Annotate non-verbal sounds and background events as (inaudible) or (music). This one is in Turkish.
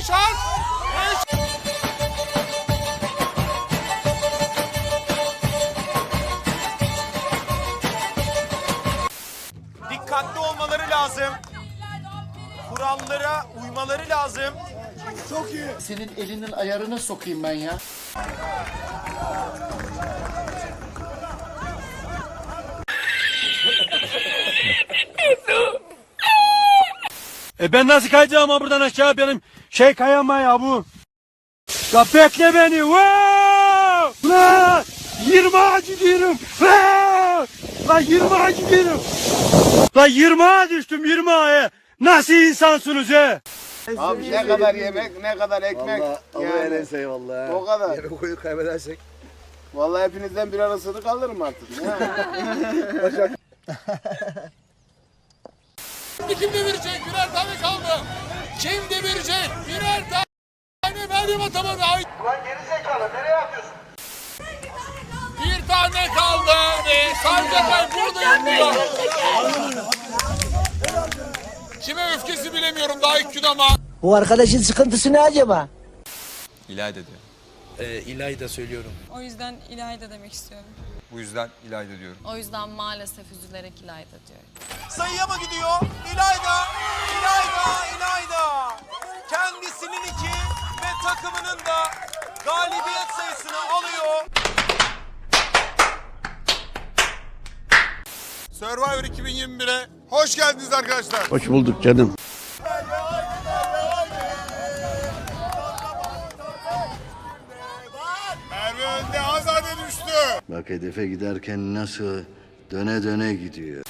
Eşan! Dikkatli olmaları lazım. Kurallara uymaları lazım. Senin elinin ayarına sokayım ben ya. E ben nasıl kayacağım ha buradan aşağı benim şey kayama ya bu. Ya bekle beni. Wow! Lan! 20 ağacı diyorum. Wow! Lan 20 ağacı diyorum. Lan 20 ağa düştüm 20 ağa. Nasıl insansınız he? Abi ne kadar yemek, ne kadar ekmek. Allah Allah yani. elense eyvallah. O kadar. Yere koyu kaybedersek. Vallahi hepinizden birer ısırık alırım artık. (laughs) (laughs) Ne? Kim devirecek? Birer tane kaldı. Kim devirecek? Birer tane Meryem atamadı. Ay. Ulan geri zekalı nereye atıyorsun? Bir tane kaldı ve Sancakay burada yapıyor. Kime öfkesi bilemiyorum daha ilk gün ama. Bu arkadaşın sıkıntısı ne acaba? İlayda diyor. O yüzden İlayda demek istiyorum. Bu yüzden İlayda diyorum. O yüzden maalesef üzülerek İlayda diyorum. Sayıya mı gidiyor? İlayda, İlayda, İlayda. Kendisinin iki ve takımının da galibiyet sayısını alıyor. Survivor 2021'e hoş geldiniz arkadaşlar. Hoş bulduk canım. Merve önde Azade düştü. Bak hedefe giderken nasıl döne döne gidiyor.